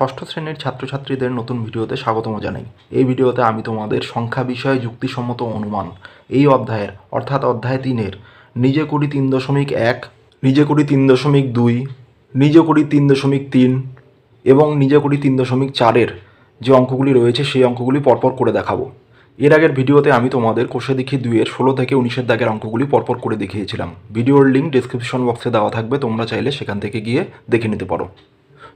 ষষ্ঠ শ্রেণির ছাত্রছাত্রীদের নতুন ভিডিওতে স্বাগতম জানাই। এই ভিডিওতে আমি তোমাদের সংখ্যা বিষয়ে যুক্তিসম্মত অনুমান। এই অধ্যায়ের, অর্থাৎ অধ্যায় তিনের, নিজে করি তিন দশমিক এক, নিজে করি তিন দশমিক দুই, নিজে করি তিন দশমিক তিন এবং নিজে করি তিন দশমিক চারের যে অঙ্কগুলি রয়েছে সেই অঙ্কগুলি পরপর করে দেখাবো। এর আগের ভিডিওতে আমি তোমাদের কোষে দেখি দুইয়ের, ষোলো থেকে উনিশের দাগের অঙ্কগুলি পরপর করে দেখিয়েছিলাম। ভিডিওর লিঙ্ক ডিসক্রিপশন বক্সে দেওয়া থাকবে, তোমরা চাইলে সেখান থেকে গিয়ে দেখে নিতে পারো।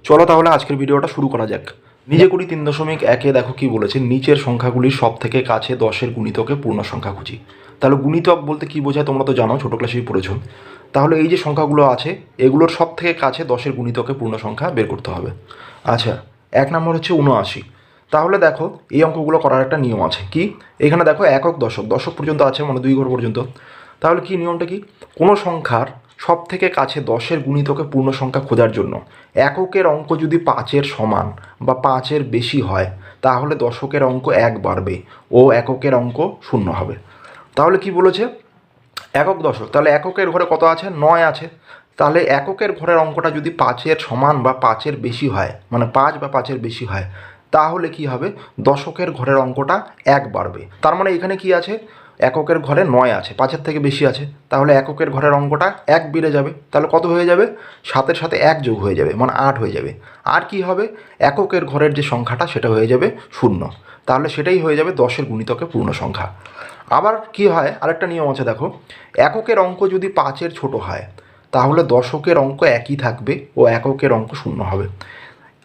চলো তাহলে আজকের ভিডিওটা শুরু করা যাক। নিজে করি তিন দশমিক একে, দেখো কি বলেছে, নিচের সংখ্যাগুলির সব থেকে কাছে দশের গুণিতকে পূর্ণ সংখ্যা খুঁজি। তাহলে গুণিতক বলতে কি বোঝায় তোমরা তো জানো, ছোটো ক্লাসেই পড়েছ। তাহলে এই যে সংখ্যাগুলো আছে, এগুলোর সব থেকে কাছে দশের গুণিতকে পূর্ণ সংখ্যা বের করতে হবে। আচ্ছা এক নম্বর হচ্ছে উনআশি তাহলে দেখো, এই অঙ্কগুলো করার একটা নিয়ম আছে। কি? এখানে দেখো একক দশক দশক পর্যন্ত আছে মানে দুই ঘর পর্যন্ত। তাহলে কি নিয়মটা কি? কোনো সংখ্যার সব থেকে কাছে দশের গুণিতকে পূর্ণ সংখ্যা খোঁজার জন্য। এককের অঙ্ক যদি পাঁচের সমান বা পাঁচের বেশি হয়, তাহলে দশকের অঙ্ক এক বাড়বে ও এককের অঙ্ক শূন্য হবে। তাহলে কি বলেছে? একক দশক, তাহলে এককের ঘরে কত আছে? নয় আছে। তাহলে এককের ঘরের অঙ্কটা যদি পাঁচের সমান বা পাঁচের বেশি হয় মানে পাঁচ বা পাঁচের বেশি হয়, তাহলে কি হবে? দশকের ঘরের অঙ্কটা এক বাড়বে। তার মানে এখানে কি আছে? এককের ঘরে নয় আছে, পাঁচের থেকে বেশি আছে। তাহলে এককের ঘরের অঙ্কটা এক বেড়ে যাবে। তাহলে কত হয়ে যাবে? সাতের সাথে এক যোগ হয়ে যাবে মানে আট হয়ে যাবে। আর কি হবে? এককের ঘরের যে সংখ্যাটা, সেটা হয়ে যাবে শূন্য। তাহলে সেটাই হয়ে যাবে দশের গুণিতকে পূর্ণ সংখ্যা। আবার কি হয়? আরেকটা নিয়ম আছে, দেখো। এককের অঙ্ক যদি পাঁচের ছোট হয়, তাহলে দশকের অঙ্ক একই থাকবে ও এককের অঙ্ক শূন্য হবে।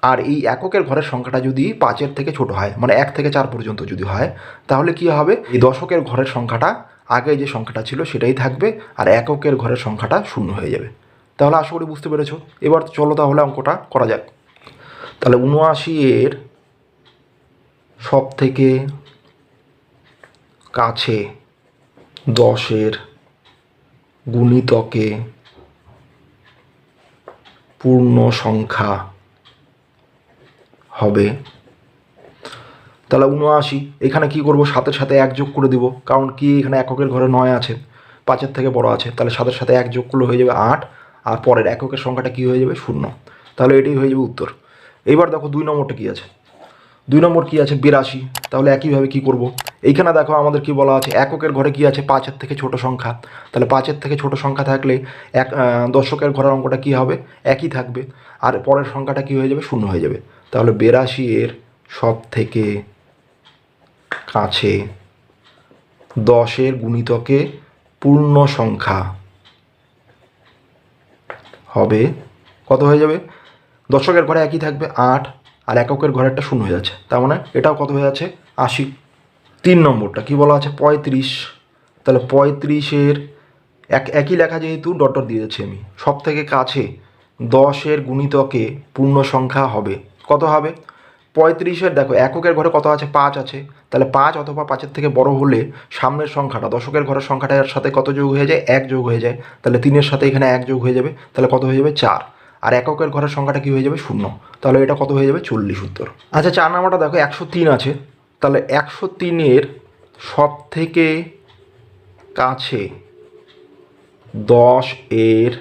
আর এই এককের ঘরের সংখ্যাটা যদি পাঁচের থেকে ছোট হয় মানে এক থেকে চার পর্যন্ত যদি হয়, তাহলে কি হবে? এই দশকের ঘরের সংখ্যাটা, আগে যে সংখ্যাটা ছিল সেটাই থাকবে আর এককের ঘরের সংখ্যাটা শূন্য হয়ে যাবে। তাহলে আশা করি বুঝতে পেরেছ। এবার চলো তাহলে অঙ্কটা করা যাক। তাহলে উনআশি এর সব থেকে কাছে দশের গুণিতকে পূর্ণ সংখ্যা হবে। তাহলে উনআশি, এখানে কি করব? সাতের সাথে এক যোগ করে দিব। কারণ কি? এখানে এককের ঘরে নয় আছে। পাঁচের থেকে বড় আছে। তাহলে সাতের সাথে এক যোগ করলে হয়ে যাবে আট। আর পরের এককের সংখ্যাটা কি হয়ে যাবে? শূন্য। তাহলে এটাই হয়ে যাবে উত্তর। এইবার দেখো দুই নম্বরটা কি আছে? দুই নম্বর কি আছে? বিরাশি। তাহলে একইভাবে কি করব? এইখানে দেখো আমাদের কি বলা আছে? এককের ঘরে কি আছে? পাঁচের থেকে ছোট সংখ্যা। তাহলে পাঁচের থেকে ছোট সংখ্যা থাকলে এক দশকের ঘরের অঙ্কটা কি হবে? একই থাকবে। আর পরের সংখ্যাটা কি হয়ে যাবে? শূন্য হয়ে যাবে। তাহলে বিরাশি এর সব থেকে কাছে দশের গুণিতকে পূর্ণ সংখ্যা হবে কত হয়ে যাবে? দশকের ঘরে একই থাকবে আট, আর এককের ঘরেরটা শূন্য হয়ে যাচ্ছে। তার মানে এটাও কত হয়ে যাচ্ছে? আশি। তিন নম্বরটা কি বলা আছে? পঁয়ত্রিশ। তাহলে পঁয়ত্রিশের এক, একই লেখা যেহেতু ডট ডট দিয়ে যাচ্ছি আমি। সব থেকে কাছে দশের গুণিতকে পূর্ণ সংখ্যা হবে কত হবে? পঁয়ত্রিশের দেখো, এককের ঘরে কত আছে? পাঁচ আছে। তাহলে পাঁচ অথবা পাঁচের থেকে বড় হলে সামনের সংখ্যাটা, দশকের ঘরের সংখ্যাটার সাথে কত যোগ হয়ে যায়? এক যোগ হয়ে যায়। তাহলে তিনের সাথে এখানে এক যোগ হয়ে যাবে। তাহলে কত হয়ে যাবে? চার। আর এককের ঘরের সংখ্যাটা কী হয়ে যাবে? শূন্য। তাহলে এটা কত হয়ে যাবে? চল্লিশ উত্তর। আচ্ছা চার নাম্বারটা দেখো, একশো তিন আছে। তাহলে একশো তিনের সব থেকে কাছে দশ এর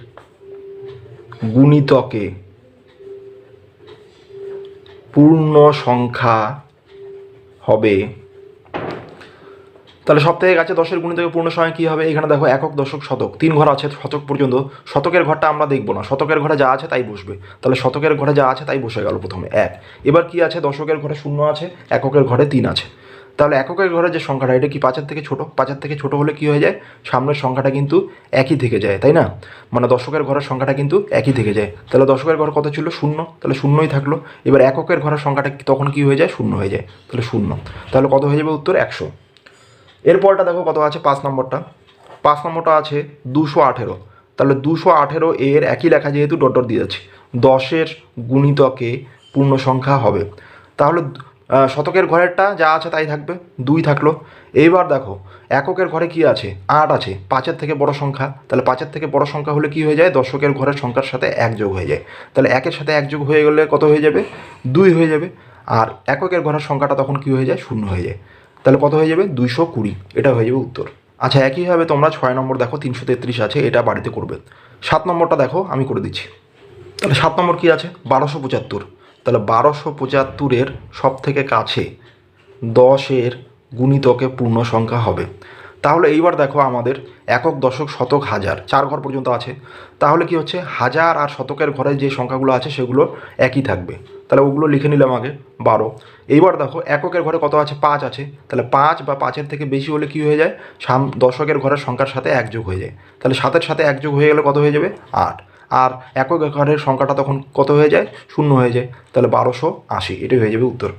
গুণিতকে পূর্ণ সংখ্যা হবে। তাহলে সব থেকে কাছে দশের গুণিত পূর্ণ সংখ্যা কী হবে? এখানে দেখো একক, দশক, শতক। তিন ঘর আছে শতক পর্যন্ত। শতকের ঘরটা আমরা দেখব না। শতকের ঘরে যা আছে তাই বসবে। তাহলে শতকের ঘরে যা আছে তাই বসে গেল প্রথমে। এক। এবার কি আছে? দশকের ঘরে শূন্য আছে, এককের ঘরে তিন আছে। তাহলে এককের ঘরে যে সংখ্যাটা, এটা কি পাঁচের থেকে ছোট? পাঁচের থেকে ছোট হলে কি হয়ে যায়? সামনের সংখ্যাটা কিন্তু একই থেকে যায়, তাই না? মানে দশকের ঘরের সংখ্যাটা কিন্তু একই থেকে যায়। তাহলে দশকের ঘর কত ছিল? শূন্য। তাহলে শূন্যই থাকল। এবার এককের ঘরের সংখ্যাটা তখন কি হয়ে যায়? শূন্য হয়ে যায়। তাহলে শূন্য। তাহলে কত হয়ে যাবে উত্তর? একশো। এরপরটা দেখো কত আছে পাঁচ নম্বরটা। পাঁচ নম্বরটা আছে দুশো আঠেরো। তাহলে দুশো আঠেরো এর একই লেখা যেহেতু ডট ডট দিয়ে যাচ্ছে। দশের গুণিতকে পূর্ণ সংখ্যা হবে। তাহলে শতকের ঘরেরটা যা আছে তাই থাকবে, দুই থাকল। এইবার দেখো, এককের ঘরে কি আছে? আট আছে। পাঁচের থেকে বড় সংখ্যা। তাহলে পাঁচের থেকে বড় সংখ্যা হলে কি হয়ে যায়? দশকের ঘরের সংখ্যার সাথে এক যোগ হয়ে যায়। তাহলে একের সাথে এক যোগ হয়ে গেলে কত হয়ে যাবে? দুই হয়ে যাবে। আর এককের ঘরের সংখ্যাটা তখন কি হয়ে যায়? শূন্য হয়ে যায়। তাহলে কত হয়ে যাবে? দুইশো কুড়ি। এটা হয়ে যাবে উত্তর। আচ্ছা একইভাবে তোমরা ছয় নম্বর দেখো, তিনশো তেত্রিশ আছে, এটা বাড়িতে করবে। সাত নম্বরটা দেখো, আমি করে দিচ্ছি। তাহলে সাত নম্বর কী আছে? বারোশো পঁচাত্তর। তাহলে বারোশো পঁচাত্তরের সব থেকে কাছে দশের গুণিতকে পূর্ণ সংখ্যা হবে। তাহলে এইবার দেখো আমাদের একক দশক শতক হাজার, চার ঘর পর্যন্ত আছে। তাহলে কি হচ্ছে? হাজার আর শতকের ঘরে যে সংখ্যাগুলো আছে সেগুলো একই থাকবে। তাহলে ওগুলো লিখে নিলাম আগে, বারো। এইবার দেখো এককের ঘরে কত আছে? পাঁচ আছে। তাহলে পাঁচ বা পাঁচের থেকে বেশি হলে কি হয়ে যায়? সাম দশকের ঘরের সংখ্যার সাথে এক যোগ হয়ে যায়। তাহলে সাতের সাথে একযোগ হয়ে গেলে কত হয়ে যাবে? আট। আর একক ঘরের সংখ্যাটা তখন কত হয়ে যায়? শূন্য হয়ে যায়। তাহলে বারোশো আশি, এটাই হয়ে যাবে উত্তর।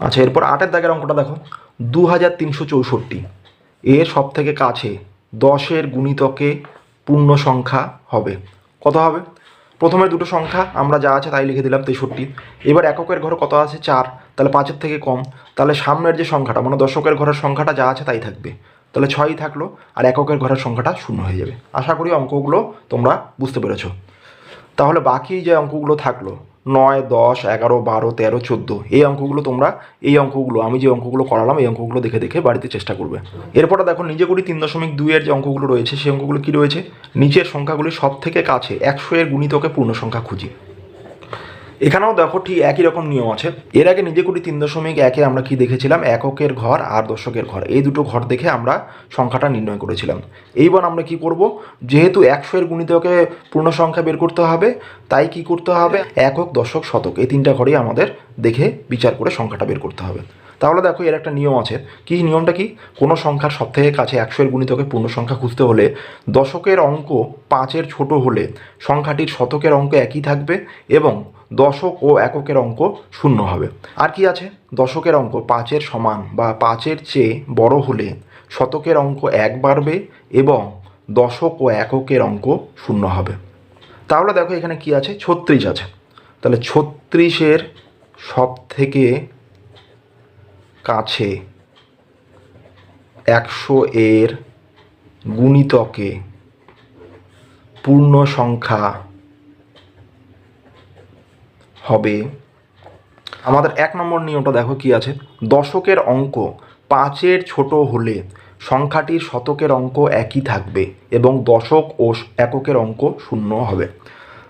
আচ্ছা এরপর আটের দাগের অঙ্কটা দেখো। দু হাজার তিনশো চৌষট্টি, এর সব থেকে কাছে দশের গুণিতকে পূর্ণ সংখ্যা হবে। কত হবে? প্রথমে দুটো সংখ্যা, আমরা যা আছে তাই লিখে দিলাম তেষট্টি। এবার এককের ঘরে কত আছে? চার। তাহলে পাঁচের থেকে কম। তাহলে সামনের যে সংখ্যাটা মানে দশকের ঘরের সংখ্যাটা যা আছে তাই থাকবে। তাহলে ছয়ই থাকল, আর এককের ঘরের সংখ্যাটা শূন্য হয়ে যাবে। আশা করি অঙ্কগুলো তোমরা বুঝতে পেরেছ। তাহলে বাকি যে অঙ্কগুলো থাকল, নয়, দশ, এগারো, বারো, তেরো, চোদ্দ, এই অঙ্কগুলো তোমরা, এই অঙ্কগুলো, আমি যে অঙ্কগুলো করালাম, এই অঙ্কগুলো দেখে দেখে বাড়িতে চেষ্টা করবে। এরপরে দেখো, নিজে করি তিন দশমিক দুইয়ের যে অঙ্কগুলো রয়েছে, সেই অঙ্কগুলো কী রয়েছে? নিচের সংখ্যাগুলি সব থেকে কাছে, একশো এর গুণিতকে পূর্ণ সংখ্যা খুঁজি। এখানেও দেখো ঠিক একই রকম নিয়ম আছে। এর আগে নিজে কোটি তিন দশমিক একে আমরা কি দেখেছিলাম? এককের ঘর আর দশকের ঘর। এই দুটো ঘর দেখে আমরা সংখ্যাটা নির্ণয় করেছিলাম। এইবার আমরা কি করব? যেহেতু একশো এর গুণিতকে পূর্ণ সংখ্যা বের করতে হবে, তাই কি করতে হবে? একক, দশক, শতক। এই তিনটা ঘরেই আমাদের দেখে বিচার করে সংখ্যাটা বের করতে হবে। তাহলে দেখো এর একটা নিয়ম আছে। কি নিয়মটা কি? কোনো সংখ্যার সব থেকে কাছে একশো এর গুণিতকে পূর্ণ সংখ্যা খুঁজতে হলে দশকের অঙ্ক পাঁচের ছোট হলে সংখ্যাটির শতকের অঙ্ক একই থাকবে এবং দশক ও এককের অঙ্ক শূন্য হবে। আর কি আছে? দশকের অঙ্ক পাঁচের সমান বা পাঁচের চেয়ে বড় হলে শতকের অঙ্ক এক বাড়বে এবং দশক ও এককের অঙ্ক শূন্য হবে। তাহলে দেখো এখানে কি আছে? ছত্রিশ আছে। তাহলে ছত্রিশের সব থেকে কাছে একশো এর গুণিতকে পূর্ণ সংখ্যা হবে। আমাদের এক নম্বর নিয়মটা দেখো কি আছে। দশকের অঙ্ক পাঁচের ছোট হলে সংখ্যাটি শতকের অঙ্ক একই থাকবে এবং দশক ও এককের অঙ্ক শূন্য হবে।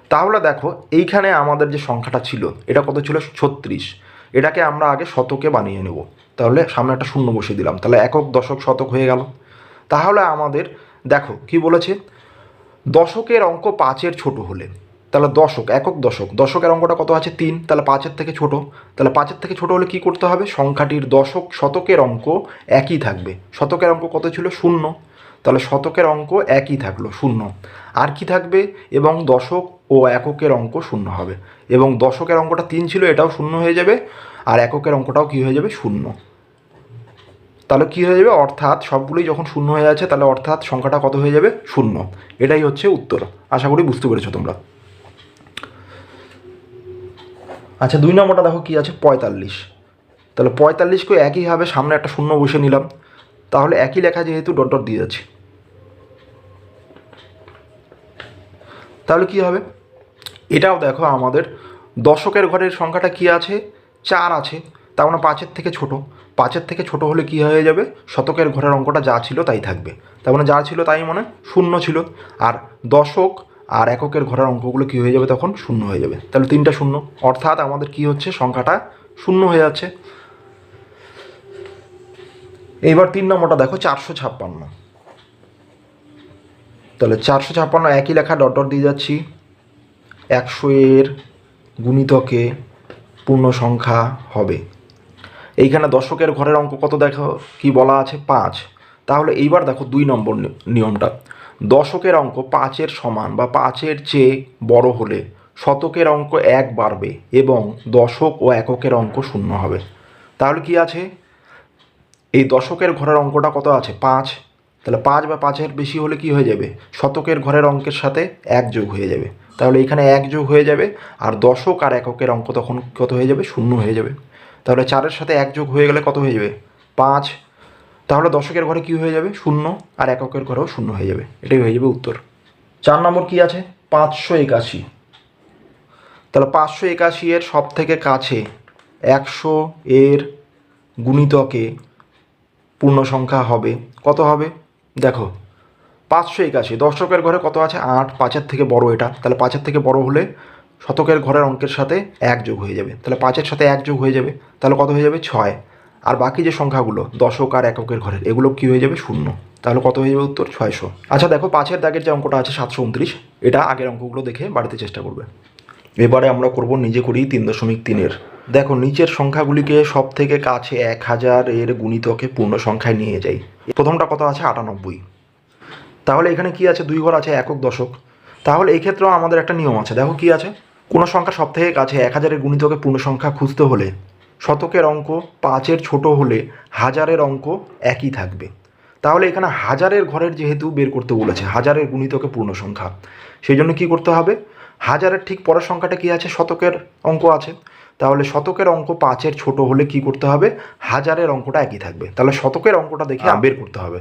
তাহলে দেখো, এইখানে আমাদের যে সংখ্যাটা ছিল, এটা কত ছিল? ছত্রিশ। এটাকে আমরা আগে শতকে বানিয়ে নেব। তাহলে সামনে একটা শূন্য বসিয়ে দিলাম। তাহলে একক, দশক, শতক হয়ে গেল। তাহলে আমাদের, দেখো, কি বলেছে? দশকের অঙ্ক পাঁচের ছোট হলে তাহলে দশক, একক দশক। দশকের অঙ্কটা কত আছে? তিন। তাহলে পাঁচের থেকে ছোট। তাহলে পাঁচের থেকে ছোট হলে কি করতে হবে? সংখ্যাটির দশক, শতকের অঙ্ক একই থাকবে। শতকের অঙ্ক কত ছিল? শূন্য। তাহলে শতকের অঙ্ক একই থাকল, শূন্য। আর কি থাকবে? এবং দশক ও এককের অঙ্ক শূন্য হবে। এবং দশকের অঙ্কটা তিন ছিল, এটাও শূন্য হয়ে যাবে। আর এককের অঙ্কটাও কি হয়ে যাবে? শূন্য। তাহলে কী হয়ে যাবে? অর্থাৎ সবগুলোই যখন শূন্য হয়ে যাচ্ছে তাহলে অর্থাৎ সংখ্যাটা কত হয়ে যাবে? শূন্য। এটাই হচ্ছে উত্তর। আশা করি বুঝতে পেরেছ তোমরা। আচ্ছা দুই নম্বরটা দেখো কি আছে, পঁয়তাল্লিশ। তাহলে পঁয়তাল্লিশকে একইভাবে সামনে একটা শূন্য বসে নিলাম। তাহলে একই লেখা যেহেতু ডট ডট দিয়ে যাচ্ছে। তাহলে কি হবে? এটাও দেখো আমাদের। দশকের ঘরের সংখ্যাটা কি আছে? চার আছে। তার মানে পাঁচের থেকে ছোট। পাঁচের থেকে ছোট হলে কি হয়ে যাবে? শতকের ঘরের অঙ্কটা যা ছিল তাই থাকবে। তার মানে যা ছিল তাই মানে শূন্য ছিল। আর দশক আর এককের ঘরের অঙ্কগুলো কী হয়ে যাবে তখন? শূন্য হয়ে যাবে। তাহলে তিনটা শূন্য। অর্থাৎ আমাদের কি হচ্ছে? সংখ্যাটা শূন্য হয়ে যাচ্ছে। এইবার তিন নম্বরটা দেখো, চারশো ছাপ্পান্ন। তাহলে চারশো ছাপ্পান্ন একই লেখা ডট ডট দিয়ে যাচ্ছি। একশো এর গুণিতকে পূর্ণ সংখ্যা হবে। এইখানে দশকের ঘরের অঙ্ক কত দেখো? কি বলা আছে? পাঁচ। তাহলে এইবার দেখো দুই নম্বর নিয়মটা। দশকের অঙ্ক পাঁচের সমান বা পাঁচের চেয়ে বড় হলে শতকের অঙ্ক এক বাড়বে এবং দশক ও এককের অঙ্ক শূন্য হবে। তাহলে কি আছে? এই দশকের ঘরের অঙ্কটা কত আছে? পাঁচ। তাহলে পাঁচ বা পাঁচের বেশি হলে কি হয়ে যাবে? শতকের ঘরের অঙ্কের সাথে এক যোগ হয়ে যাবে। তাহলে এখানে এক যোগ হয়ে যাবে আর দশক আর এককের অঙ্ক তখন কত হয়ে যাবে? শূন্য হয়ে যাবে। তাহলে চারের সাথে এক যোগ হয়ে গেলে কত হয়ে যাবে? পাঁচ। তাহলে দশকের ঘরে কি হয়ে যাবে? শূন্য আর এককের ঘরেও শূন্য হয়ে যাবে। এটাই হয়ে যাবে উত্তর। চার নম্বর কি আছে? পাঁচশো একাশি। তাহলে পাঁচশো একাশি এর সব থেকে কাছে একশো এর গুণিতকে পূর্ণ সংখ্যা হবে। কত হবে? দেখো, পাঁচশো একাশি। দশকের ঘরে কত আছে? আট। পাঁচের থেকে বড় এটা। তাহলে পাঁচের থেকে বড় হলে শতকের ঘরের অঙ্কের সাথে এক যোগ হয়ে যাবে। তাহলে পাঁচের সাথে এক যোগ হয়ে যাবে। তাহলে কত হয়ে যাবে? ছয়। আর বাকি যে সংখ্যাগুলো, দশক আর এককের ঘরের, এগুলো কী হয়ে যাবে? শূন্য। তাহলে কত হয়ে যাবে উত্তর? ছয়শো। আচ্ছা দেখো, পাঁচের দাগের যে অঙ্কটা আছে, সাতশো উনত্রিশ, এটা আগের অঙ্কগুলো দেখে বাড়িতে চেষ্টা করবে। এবারে আমরা করব নিজে করি তিন দশমিক তিনের। দেখো, নিচের সংখ্যাগুলিকে সব থেকে কাছে এক হাজার এর গুণিতকে পূর্ণ সংখ্যায় নিয়ে যাই। প্রথমটা কত আছে? আটানব্বই। তাহলে এখানে কি আছে? দুই ঘর আছে, একক দশক। তাহলে এই ক্ষেত্রেও আমাদের একটা নিয়ম আছে। দেখো কি আছে? কোনো সংখ্যা সব থেকে কাছে এক হাজারের গুণিতকে পূর্ণ সংখ্যা খুঁজতে হলে শতকের অঙ্ক পাঁচের ছোট হলে হাজারের অঙ্ক একই থাকবে। তাহলে এখানে হাজারের ঘরের যেহেতু বের করতে বলেছে হাজারের গুণিতকে পূর্ণ সংখ্যা সেই জন্য কী করতে হবে? হাজারের ঠিক পরের সংখ্যাটা কি আছে? শতকের অঙ্ক আছে। তাহলে শতকের অঙ্ক পাঁচের ছোট হলে কি করতে হবে? হাজারের অঙ্কটা একই থাকবে। তাহলে শতকের অঙ্কটা দেখে বের করতে হবে।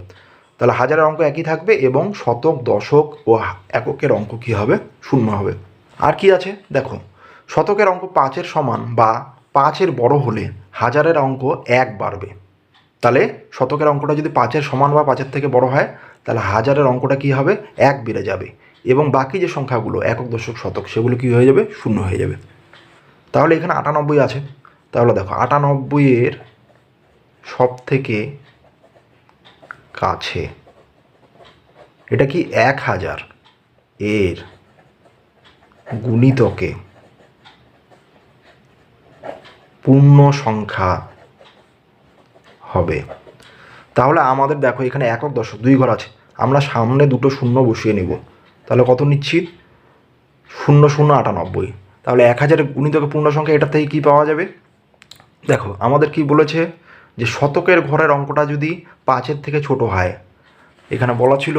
তাহলে হাজারের অঙ্ক একই থাকবে এবং শতক দশক ও এককের অঙ্ক কী হবে? শূন্য হবে। আর কি আছে? দেখো শতকের অঙ্ক পাঁচের সমান বা পাঁচের বড় হলে হাজারের অঙ্ক এক বাড়বে। তাহলে শতকের অঙ্কটা যদি পাঁচের সমান বা পাঁচের থেকে বড় হয়, তাহলে হাজারের অঙ্কটা কী হবে? এক বেড়ে যাবে। এবং বাকি যে সংখ্যাগুলো, একক, দশক, শতক, সেগুলো কী হয়ে যাবে? শূন্য হয়ে যাবে। তাহলে এখানে আটানব্বই আছে। তাহলে দেখো আটানব্বইয়ের সব থেকে কাছে, এটা কি এক হাজার এর গুণিতকে পূর্ণ সংখ্যা হবে। তাহলে আমাদের দেখো এখানে একক দশক, দুই ঘর আছে। আমরা সামনে দুটো শূন্য বসিয়ে নেব। তাহলে কত নিচ্ছি শূন্য শূন্য, আটানব্বই। তাহলে এক হাজার গুণিতকে পূর্ণ সংখ্যা এটা থেকে কী পাওয়া যাবে? দেখো, আমাদের কি বলেছে যে শতকের ঘরের অঙ্কটা যদি পাঁচের থেকে ছোট হয়, এখানে বলা ছিল,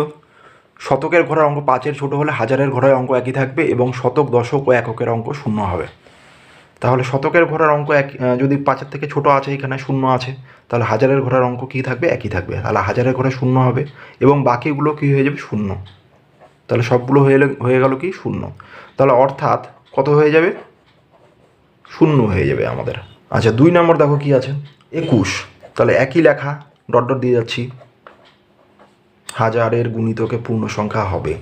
শতকের ঘরের অঙ্ক পাঁচের ছোট হলে হাজারের ঘরের অঙ্ক একই থাকবে এবং শতক, দশক ও এককের অঙ্ক শূন্য হবে। তাহলে শতকের ঘরের অঙ্ক এক যদি পাঁচের থেকে ছোট আছে, এখানে শূন্য আছে, তাহলে হাজারের ঘোড়ার অঙ্ক কী থাকবে? একই থাকবে। তাহলে হাজারের ঘোড়া শূন্য হবে এবং বাকিগুলো কী হয়ে যাবে? শূন্য। তাহলে সবগুলো হয়ে হয়ে গেল কি? শূন্য। তাহলে অর্থাৎ কত হয়ে যাবে? শূন্য হয়ে যাবে আমাদের। আচ্ছা দুই নম্বর দেখো কি আছে? একুশ। তাহলে একই লেখা, ডট ডট দিয়ে যাচ্ছি। হাজারের গুণিতকে পূর্ণ সংখ্যা হবে।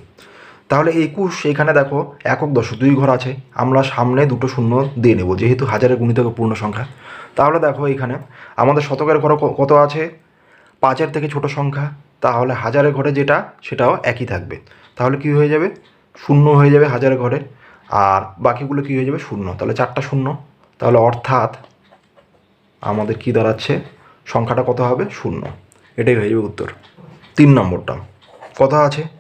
তাহলে একুশ, এখানে দেখো একক দশ, দুই ঘর আছে। আমরা সামনে দুটো শূন্য দিয়ে নেব, যেহেতু হাজারের গুণিতকে পূর্ণ সংখ্যা। তাহলে দেখো এখানে আমাদের শতকের ঘর কত আছে? পাঁচের থেকে ছোট সংখ্যা, তাহলে হাজারের ঘরে যেটা, সেটাও একই থাকবে। তাহলে কি হয়ে যাবে? শূন্য হয়ে যাবে হাজারের ঘরে। আর বাকিগুলো কি হয়ে যাবে? শূন্য। তাহলে চারটা শূন্য। তাহলে অর্থাৎ আমাদের কি দাঁড়াচ্ছে? সংখ্যাটা কত হবে? শূন্য। এটাই হয়ে যাবে উত্তর। তিন নম্বরটা। কত আছে?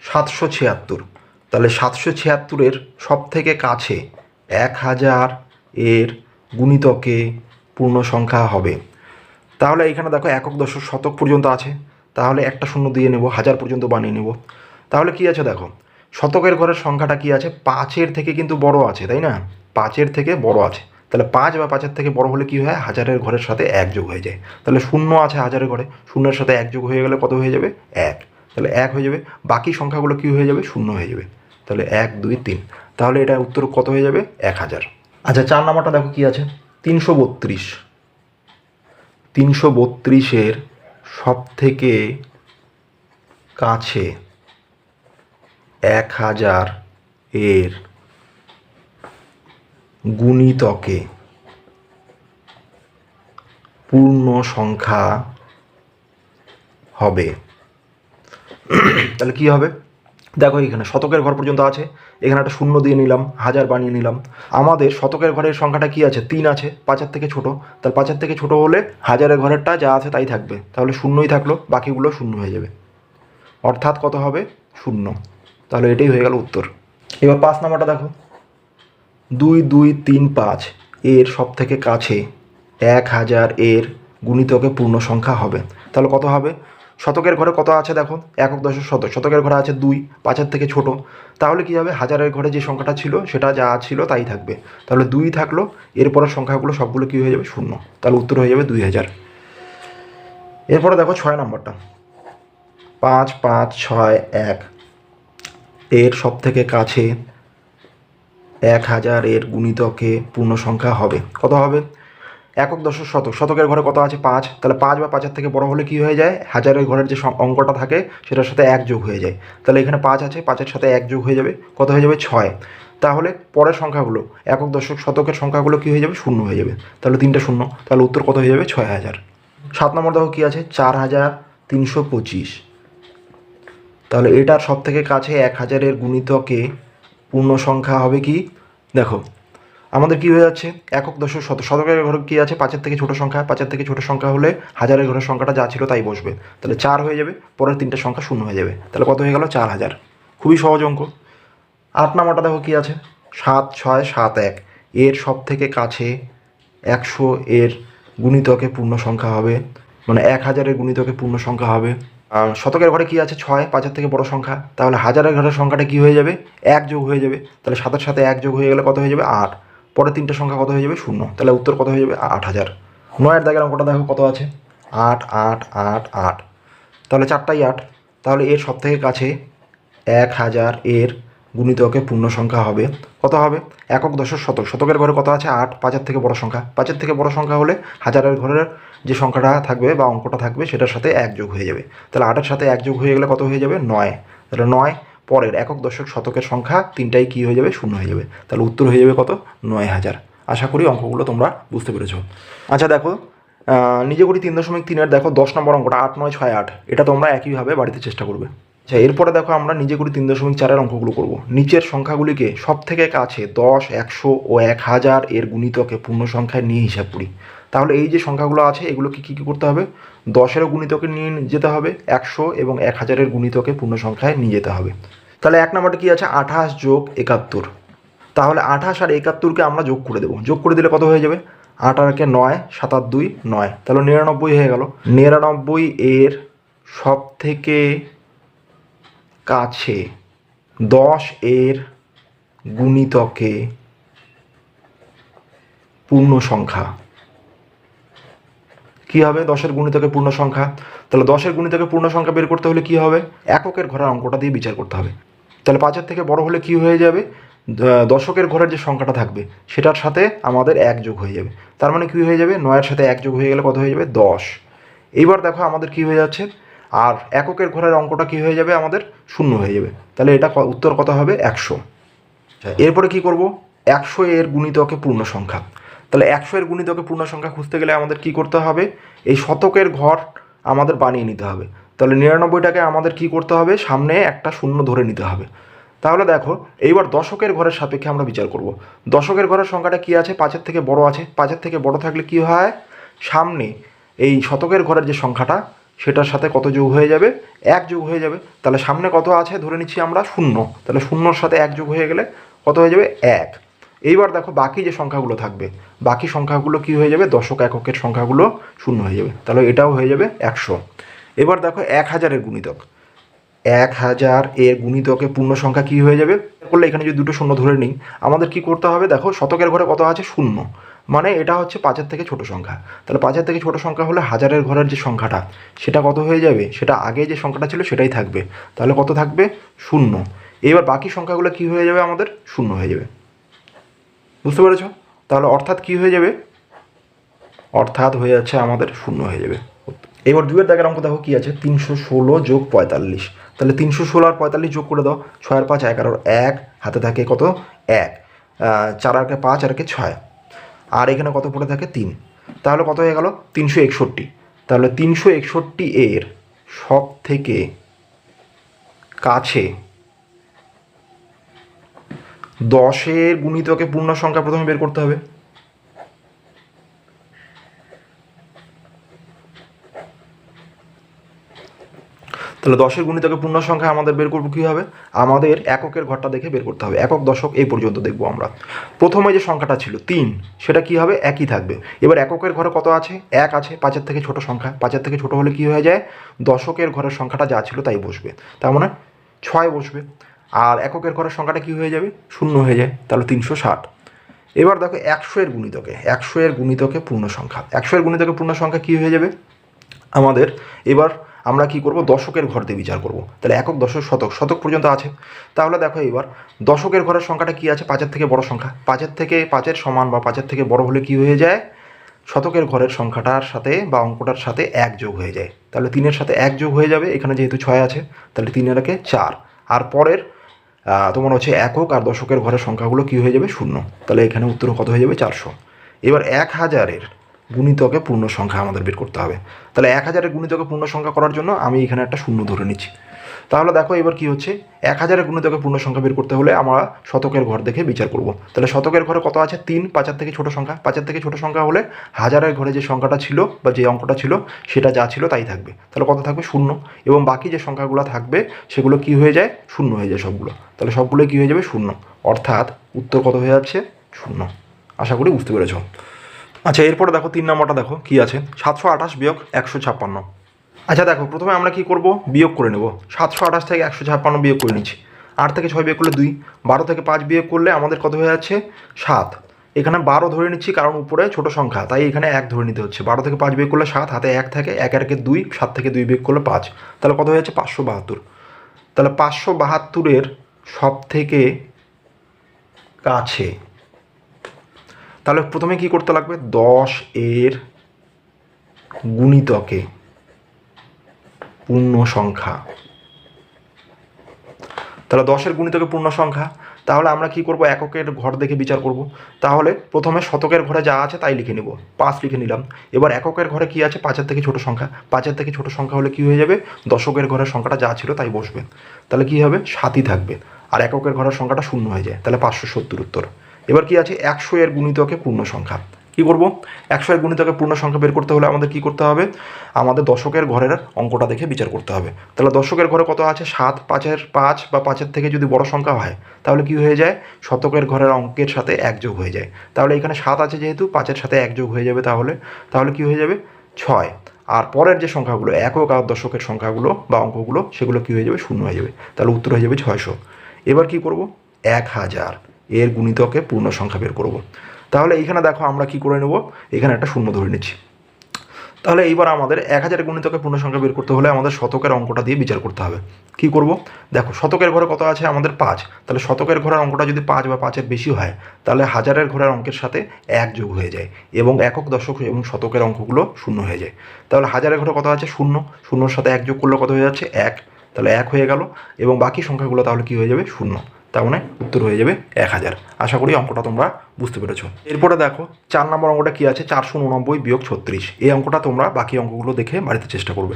সাতশো ছিয়াত্তর। তাহলে সাতশো ছিয়াত্তরের সব থেকে কাছে এক হাজার এর গুণিতকে পূর্ণ সংখ্যা হবে। তাহলে এখানে দেখো একক দশক শতক পর্যন্ত আছে। তাহলে একটা শূন্য দিয়ে নেব, হাজার পর্যন্ত বানিয়ে নেব। তাহলে কি আছে দেখো? শতকের ঘরের সংখ্যাটা কি আছে? পাঁচের থেকে কিন্তু বড় আছে, তাই না? পাঁচের থেকে বড় আছে। তাহলে পাঁচ বা পাঁচের থেকে বড় হলে কি হয়? হাজারের ঘরের সাথে এক যোগ হয়ে যায়। তাহলে শূন্য আছে হাজারের ঘরে। শূন্যের সাথে এক যোগ হয়ে গেলে কত হয়ে যাবে? এক। তাহলে এক হয়ে যাবে। বাকি সংখ্যাগুলো কি হয়ে যাবে? শূন্য হয়ে যাবে। তাহলে এক, দুই, তিন। তাহলে এটা উত্তর কত হয়ে যাবে? এক হাজার। আচ্ছা চার নাম্বারটা দেখো কি আছে? তিনশো বত্রিশ। তিনশো বত্রিশের সব থেকে কাছে এক হাজার এর গুণিতকে পূর্ণ সংখ্যা হবে। তাহলে কি হবে? দেখো এখানে শতকের ঘর পর্যন্ত আছে। এখানে একটা শূন্য দিয়ে নিলাম, হাজার বানিয়ে নিলাম। আমাদের শতকের ঘরের সংখ্যাটা কি আছে? তিন আছে, পাঁচের থেকে ছোট। তাহলে পাঁচের থেকে ছোট হলে হাজারের ঘরেরটা যা আছে তাই থাকবে। তাহলে শূন্যই থাকল, বাকিগুলো শূন্য হয়ে যাবে। অর্থাৎ কত হবে? শূন্য। তাহলে এটাই হয়ে গেল উত্তর। এবার পাঁচ নাম্বারটা দেখো। দুই দুই, তিন, পাঁচ। এর সব থেকে কাছে এক হাজার এর গুণিতকে পূর্ণ সংখ্যা হবে। তাহলে কত হবে? শতকের ঘরে কত আছে দেখো? একক দশক শতক। শতকের ঘরে আছে দুই, পাঁচের থেকে ছোট। তাহলে কি হবে? হাজারের ঘরে যে সংখ্যাটা ছিল, সেটা যা ছিল তাই থাকবে। তাহলে দুই থাকল, এরপরের সংখ্যাগুলো সবগুলো কী হয়ে যাবে? শূন্য। তাহলে উত্তর হয়ে যাবে দুই হাজার। এরপরে দেখো ছয় নম্বরটা। পাঁচ পাঁচ, ছয়, এক। এর সব থেকে কাছে এক হাজারের গুণিতকে পূর্ণ সংখ্যা হবে। কত হবে? একক দশক শতক। শতকের ঘরে কত আছে? পাঁচ। তাহলে পাঁচ বা পাঁচের থেকে বড় হলে কি হয়ে যায়? হাজারের ঘরের যে অঙ্কটা থাকে, সেটার সাথে এক যোগ হয়ে যায়। তাহলে এখানে পাঁচ আছে, পাঁচের সাথে এক যোগ হয়ে যাবে। কত হয়ে যাবে? ছয়। তাহলে পরের সংখ্যাগুলো, একক দশক শতকের সংখ্যাগুলো কী হয়ে যাবে? শূন্য হয়ে যাবে। তাহলে তিনটে শূন্য। তাহলে উত্তর কত হয়ে যাবে? ছয় হাজার। সাত নম্বর দেখো কী আছে? চার হাজার তিনশো পঁচিশ। তাহলে এটার সব থেকে কাছে এক হাজারের গুণিতকে পূর্ণ সংখ্যা হবে কি? দেখো আমাদের কী হয়ে যাচ্ছে? একক দশক শত শতকের ঘরে কী আছে? পাঁচের থেকে ছোট সংখ্যা। পাঁচের থেকে ছোট সংখ্যা হলে হাজারের ঘরের সংখ্যাটা যা ছিল তাই বসবে। তাহলে চার হয়ে যাবে, পরের তিনটে সংখ্যা শূন্য হয়ে যাবে। তাহলে কত হয়ে গেল? চার হাজার। খুবই সহজ অঙ্ক। আট নাম্বারটা দেখো কী আছে? সাত ছয় সাত এক। এর সব থেকে কাছে একশো এর গুণিতকে পূর্ণ সংখ্যা হবে। মানে এক হাজারের গুণিতকে পূর্ণ সংখ্যা হবে। শতকের ঘরে কি আছে? ছয়, পাঁচের থেকে বড় সংখ্যা। তাহলে হাজারের ঘরের সংখ্যাটা কি হয়ে যাবে? এক যোগ হয়ে যাবে। তাহলে সাতের সাথে এক যোগ হয়ে গেলে কত হয়ে যাবে? আট। পরে তিনটে সংখ্যা কত হয়ে যাবে? শূন্য। তাহলে উত্তর কত হয়ে যাবে? আট হাজার। নয়ের দাগের অঙ্কটা দেখো কত আছে? আট আট আট আট। তাহলে চারটাই আট। তাহলে এর সব থেকে কাছে এক হাজার এর গুণিতকে পূর্ণ সংখ্যা হবে। কত হবে? একক দশক শতক। শতকের ঘরে কত আছে? আট। পাঁচের থেকে বড় সংখ্যা। পাঁচের থেকে বড় সংখ্যা হলে হাজারের ঘরের যে সংখ্যাটা থাকবে বা অঙ্কটা থাকবে, সেটার সাথে এক যোগ হয়ে যাবে। তাহলে আটের সাথে এক যোগ হয়ে গেলে কত হয়ে যাবে? নয়। তাহলে নয় পরের একক দশক শতকের সংখ্যা তিনটাই কী হয়ে যাবে? শূন্য হয়ে যাবে। তাহলে উত্তর হয়ে যাবে কত? নয় হাজার। আশা করি অঙ্কগুলো তোমরা বুঝতে পেরেছ। আচ্ছা দেখো নিজে করি তিন দশমিক তিনের দেখো দশ নম্বর অঙ্কটা আট, নয়, ছয়, আট। এটা তোমরা একইভাবে বাড়িতে চেষ্টা করবে। আচ্ছা এরপরে দেখো আমরা নিজে করি তিন দশমিক চারের অঙ্কগুলো করব। নিচের সংখ্যাগুলিকে সব থেকে কাছে দশ, একশো ও এক হাজার এর গুণিতকে পূর্ণ সংখ্যায় নিয়ে হিসাব করি। তাহলে এই যে সংখ্যাগুলো আছে এগুলোকে কী কী করতে হবে? দশেরও গুণিতকে নিয়ে যেতে হবে, একশো এবং এক হাজারের গুণিতকে পূর্ণ সংখ্যায় নিয়ে যেতে হবে। তাহলে এক নম্বরটা কী আছে? আঠাশ যোগ একাত্তর। তাহলে আঠাশ আর একাত্তরকে আমরা যোগ করে দেবো। যোগ করে দিলে কত হয়ে যাবে? আর নয় সাত আর দুই, নয়। তাহলে নিরানব্বই হয়ে গেল। নিরানব্বই এর সব থেকে কাছে দশ এর গুণিতকে পূর্ণ সংখ্যা কী হবে দশের গুণিতকে পূর্ণ সংখ্যা? তাহলে দশের গুণিতকে পূর্ণ সংখ্যা বের করতে হলে কী হবে? এককের ঘরের অঙ্কটা দিয়ে বিচার করতে হবে। তাহলে পাঁচের থেকে বড় হলে কি হয়ে যাবে? দশকের ঘরের যে সংখ্যাটা থাকবে সেটার সাথে আমাদের এক যোগ হয়ে যাবে। তার মানে কী হয়ে যাবে? নয়ের সাথে এক যোগ হয়ে গেলে কত হয়ে যাবে? দশ। এইবার দেখো আমাদের কি হয়ে যাচ্ছে। আর এককের ঘরের অঙ্কটা কি হয়ে যাবে? আমাদের শূন্য হয়ে যাবে। তাহলে এটা উত্তর কত হবে? একশো। আচ্ছা, এরপরে কি করব? একশো এর গুণিতকে পূর্ণ সংখ্যা। তাহলে একশো এর গুণিতকে পূর্ণ সংখ্যা খুঁজতে গেলে আমাদের কি করতে হবে? এই শতকের ঘর আমাদের বানিয়ে নিতে হবে। তাহলে নিরানব্বইটাকে আমাদের কি করতে হবে? সামনে একটা শূন্য ধরে নিতে হবে। তাহলে দেখো, এইবার দশকের ঘরের সাপেক্ষে আমরা বিচার করব। দশকের ঘরের সংখ্যাটা কি আছে? পাঁচের থেকে বড় আছে। পাঁচের থেকে বড় থাকলে কি হয়? সামনে এই শতকের ঘরের যে সংখ্যাটা, সেটার সাথে কত যোগ হয়ে যাবে? এক যোগ হয়ে যাবে। তাহলে সামনে কত আছে? ধরে নিচ্ছি আমরা শূন্য। তাহলে শূন্যর সাথে এক যোগ হয়ে গেলে কত হয়ে যাবে? এক। এইবার দেখো বাকি যে সংখ্যাগুলো থাকবে, বাকি সংখ্যাগুলো কি হয়ে যাবে? দশক এককের সংখ্যাগুলো শূন্য হয়ে যাবে। তাহলে এটাও হয়ে যাবে একশো। এবার দেখো এক হাজারের গুণিতক। এক হাজার এর গুণিতকে পূর্ণ সংখ্যা কি হয়ে যাবে? করলে এখানে যদি দুটো শূন্য ধরে নিই, আমাদের কি করতে হবে? দেখো শতকের ঘরে কত আছে? শূন্য। মানে এটা হচ্ছে পাঁচের থেকে ছোট সংখ্যা। তাহলে পাঁচের থেকে ছোট সংখ্যা হলে হাজারের ঘরের যে সংখ্যাটা, সেটা কত হয়ে যাবে? সেটা আগে যে সংখ্যাটা ছিল সেটাই থাকবে। তাহলে কত থাকবে? শূন্য। এবার বাকি সংখ্যাগুলো কি হয়ে যাবে? আমাদের শূন্য হয়ে যাবে। বুঝতে পেরেছ? তাহলে অর্থাৎ কি হয়ে যাবে? অর্থাৎ হয়ে যাচ্ছে আমাদের শূন্য হয়ে যাবে। এবার দুয়ের দাগের অঙ্ক দেখো কি আছে? তিনশো ষোলো যোগ পঁয়তাল্লিশ। তাহলে তিনশো ষোলো আর পঁয়তাল্লিশ যোগ করে দাও। ছয় আর পাঁচ, এগারোর এক। হাতে থাকে কত? এক। চার আরকে পাঁচ, আর একে ছয়। আর এখানে কত পড়ে থাকে? তিন। তাহলে কত হয়ে গেল? তিনশো একষট্টি। তাহলে তিনশো একষট্টি এর সব থেকে কাছে দশের গুণিতকে পূর্ণ সংখ্যা প্রথমে বের করতে হবে। তাহলে দশের গুণিতকে পূর্ণ সংখ্যা আমাদের বের করব কী হবে? আমাদের এককের ঘরটা দেখে বের করতে হবে। একক দশক এই পর্যন্ত দেখব আমরা। প্রথমে যে সংখ্যাটা ছিল, তিন, সেটা কি হবে? একই থাকবে। এবার এককের ঘরে কত আছে? এক আছে, পাঁচের থেকে ছোট সংখ্যা। পাঁচের থেকে ছোট হলে কি হয়ে যায়? দশকের ঘরের সংখ্যাটা যা ছিল তাই বসবে। তার মানে ছয় বসবে। আর এককের ঘরের সংখ্যাটা কি হয়ে যাবে? শূন্য হয়ে যায়, তাহলে তিনশো ষাট। এবার দেখো একশো এর গুণিতকে, একশো এর গুণিতকে পূর্ণ সংখ্যা একশো এর গুণিতকে পূর্ণ সংখ্যা কী হয়ে যাবে? আমাদের এবার আমরা কি করব? দশকের ঘর দিয়ে বিচার করব। তাহলে একক, দশক, শতক শতক পর্যন্ত আছে। তাহলে দেখো এবার দশকের ঘরের সংখ্যাটা কি আছে? পাঁচের থেকে বড় সংখ্যা। পাঁচের থেকে পাঁচের সমান বা পাঁচের থেকে বড় হলে কি হয়ে যায়? শতকের ঘরের সংখ্যাটার সাথে বা অঙ্কটার সাথে এক যোগ হয়ে যায়। তাহলে তিনের সাথে এক যোগ হয়ে যাবে। এখানে যেহেতু ছয় আছে, তাহলে তিনের একে চার। আর পরের তোমার হচ্ছে একক আর দশকের ঘরের সংখ্যাগুলো কী হয়ে যাবে? শূন্য। তাহলে এখানে উত্তর কত হয়ে যাবে? চারশো। এবার এক হাজারের গুণিতকে পূর্ণ সংখ্যা আমাদের বের করতে হবে। তাহলে এক হাজারের গুণিতকে পূর্ণ সংখ্যা করার জন্য আমি এখানে একটা শূন্য ধরে নিচ্ছি। তাহলে দেখো এবার কি হচ্ছে? এক হাজারের গুণিতকে পূর্ণ সংখ্যা বের করতে হলে আমরা শতকের ঘর দেখে বিচার করব। তাহলে শতকের ঘরে কত আছে? তিন, পাঁচার থেকে ছোট সংখ্যা। পাঁচার থেকে ছোট সংখ্যা হলে হাজারের ঘরে যে সংখ্যাটা ছিল বা যে অঙ্কটা ছিল, সেটা যা ছিল তাই থাকবে। তাহলে কত থাকবে? শূন্য। এবং বাকি যে সংখ্যাগুলো থাকবে, সেগুলো কি হয়ে যায়? শূন্য হয়ে যায় সবগুলো। তাহলে সবগুলো কি হয়ে যাবে? শূন্য। অর্থাৎ উত্তর কত হয়ে যাচ্ছে? শূন্য। আশা করি বুঝতে পেরেছ। আচ্ছা এরপরে দেখো তিন নম্বরটা দেখো কি আছে? সাতশো আঠাশ বিয়োগ একশো ছাপ্পান্ন। আচ্ছা দেখো, প্রথমে আমরা কি করব? বিয়োগ করে নেব। সাতশো আঠাশ থেকে একশো ছাপ্পান্ন বিয়োগ করে নিচ্ছি। আট থেকে ছয় বিয়োগ করলে দুই, বারো থেকে পাঁচ বিয়োগ করলে আমাদের কত হয়ে যাচ্ছে? সাত। এখানে বারো ধরে নিচ্ছি কারণ উপরে ছোট সংখ্যা, তাই এখানে এক ধরে নিতে হচ্ছে। বারো থেকে পাঁচ বিয়োগ করলে সাত, হাতে এক থাকে, এক একে দুই, সাত থেকে দুই বিয়োগ করলে পাঁচ। তাহলে কত হয়ে যাচ্ছে? পাঁচশো বাহাত্তর। তাহলে পাঁচশো বাহাত্তরের সব থেকে কাছে, তাহলে প্রথমে কি করতে লাগবে? দশ এর গুণিতকে পূর্ণ সংখ্যা। তাহলে দশের গুণিতকে পূর্ণ সংখ্যা। তাহলে আমরা কি করব? এককের ঘর দেখে বিচার করব। তাহলে প্রথমে শতকের ঘরে যা আছে তাই লিখে নেব। পাঁচ লিখে নিলাম। এবার এককের ঘরে কি আছে? পাঁচের থেকে ছোট সংখ্যা। পাঁচের থেকে ছোট সংখ্যা হলে কি হয়ে যাবে? দশকের ঘরের সংখ্যাটা যা ছিল তাই বসবে। তাহলে কি হবে? সাতই থাকবে। আর এককের ঘরের সংখ্যাটা শূন্য হয়ে যায়। তাহলে পাঁচশো সত্তর উত্তর। এবার কি আছে? একশো এর গুণিতকে পূর্ণ সংখ্যা। কি করব? একশো এর গুণিতকে পূর্ণ সংখ্যা বের করতে হলে আমাদের কি করতে হবে? আমাদের দশকের ঘরের অঙ্কটা দেখে বিচার করতে হবে। তাহলে দশকের ঘরে কত আছে? সাত, পাঁচের পাঁচ বা পাঁচের থেকে যদি বড় সংখ্যা হয়, তাহলে কি হয়ে যায়? শতকের ঘরের অঙ্কের সাথে এক যোগ হয়ে যায়। তাহলে এখানে সাত আছে যেহেতু, পাঁচের সাথে এক যোগ হয়ে যাবে তাহলে। তাহলে কি হয়ে যাবে? ছয়। আর পরের যে সংখ্যাগুলো, একক আর দশকের সংখ্যাগুলো বা অঙ্কগুলো, সেগুলো কি হয়ে যাবে? শূন্য হয়ে যাবে। তাহলে উত্তর হয়ে যাবে ছয়শো। এবার কি করব? এক হাজার। এর গুণিতকে পূর্ণ সংখ্যা বের করব। তাহলে এইখানে দেখো আমরা কি করে নেব? এখানে একটা শূন্য ধরে নিচ্ছি। তাহলে এইবার আমাদের এক হাজার গুণিতকে পূর্ণ সংখ্যা বের করতে হলে আমাদের শতকের অঙ্কটা দিয়ে বিচার করতে হবে। কি করব? দেখো, শতকের ঘরে কত আছে? আমাদের পাঁচ। তাহলে শতকের ঘরের অঙ্কটা যদি পাঁচ বা পাঁচের বেশি হয়, তাহলে হাজারের ঘরের অঙ্কের সাথে এক যোগ হয়ে যায় এবং একক দশক এবং শতকের অঙ্কগুলো শূন্য হয়ে যায়। তাহলে হাজারের ঘরে কত আছে? শূন্য। শূন্যর সাথে এক যোগ করলে কত হয়ে যাচ্ছে? এক। তাহলে এক হয়ে গেল এবং বাকি সংখ্যাগুলো তাহলে কি হয়ে যাবে? শূন্য। তার মানে উত্তর হয়ে যাবে এক হাজার। আশা করি অঙ্কটা তোমরা বুঝতে পেরেছ। এরপরে দেখো, চার নম্বর অঙ্কটা কি আছে? চারশো উননব্বই বিয়োগ ছত্রিশ। এই অঙ্কটা তোমরা বাকি অঙ্কগুলো দেখে বাড়িতে চেষ্টা করবে।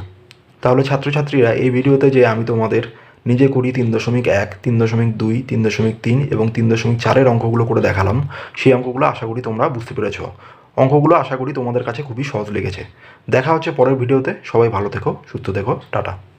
তাহলে ছাত্রছাত্রীরা এই ভিডিওতে যে আমি তোমাদের নিজে করি তিন দশমিক এক, তিন দশমিক দুই, তিন দশমিক তিন এবং তিন দশমিক চারের অঙ্কগুলো করে দেখালাম, সেই অঙ্কগুলো আশা করি তোমরা বুঝতে পেরেছ। অঙ্কগুলো আশা করি তোমাদের কাছে খুবই সহজ লেগেছে। দেখা হচ্ছে পরের ভিডিওতে। সবাই ভালো থেকো, সুস্থ থেকো, টাটা।